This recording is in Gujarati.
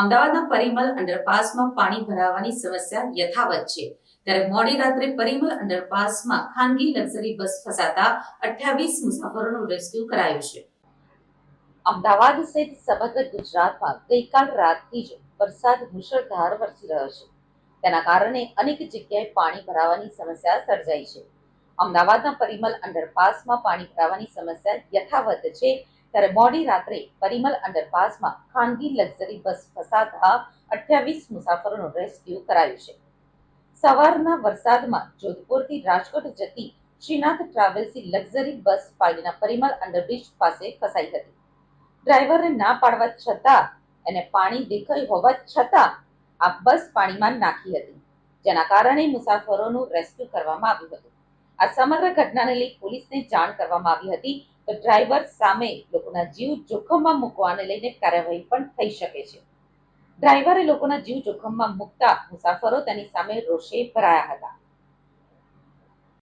અમદાવાદના પરિમલ અંડરપાસમાં પાણી ભરાવાની સમસ્યા યથાવત છે. ત્યારે મોડી રાત્રે પરિમલ અંડરપાસમાં ખાનગી લક્ઝરી બસ ફસાતા અઠ્યાવીસ મુસાફરોનું રેસ્ક્યુ કરાયું છે. અમદાવાદ સહિત સમગ્ર ગુજરાતમાં ગઈકાલ રાતથી જ વરસાદ મુશળધાર વરસી રહ્યો છે. તેના કારણે અનેક જગ્યાએ પાણી ભરાવાની સમસ્યા સર્જાઈ છે. અમદાવાદના પરિમલ અંડરપાસમાં પાણી ભરાવાની સમસ્યા યથાવત છે ત્યારે મોડી રાત્રે પરિમલ અંડરપાસમાં ખાનગી લક્ઝરી બસ ફસાતા અઠ્યાવીસ મુસાફરોનું રેસ્ક્યુ કરાયું છે. સવારના વરસાદમાં જોધપુરથી રાજકોટ જતી શ્રીનાથ ટ્રાવેલ્સની લક્ઝરી બસ પાલીના પરિમલ અંડરબ્રિજ પાસે ફસાઈ હતી. ડ્રાઈવરને ના પાડવા છતાં, એને પાણી દેખાઈ હોવા છતાં, આ બસ પાણીમાં નાખી હતી, જેના કારણે મુસાફરોનું રેસ્ક્યુ કરવામાં આવ્યું હતું. આ સમગ્ર ઘટનાને લઈ પોલીસને જાણ કરવામાં આવી હતી તો ડ્રાઈવર સામે લોકોના જીવ જોખમમાં મૂકવાને લઈને કાર્યવાહી પણ થઈ શકે છે. ડ્રાઈવરે લોકોના જીવ જોખમમાં મૂકતા મુસાફરો તેની સામે રોષે ભરાયા હતા.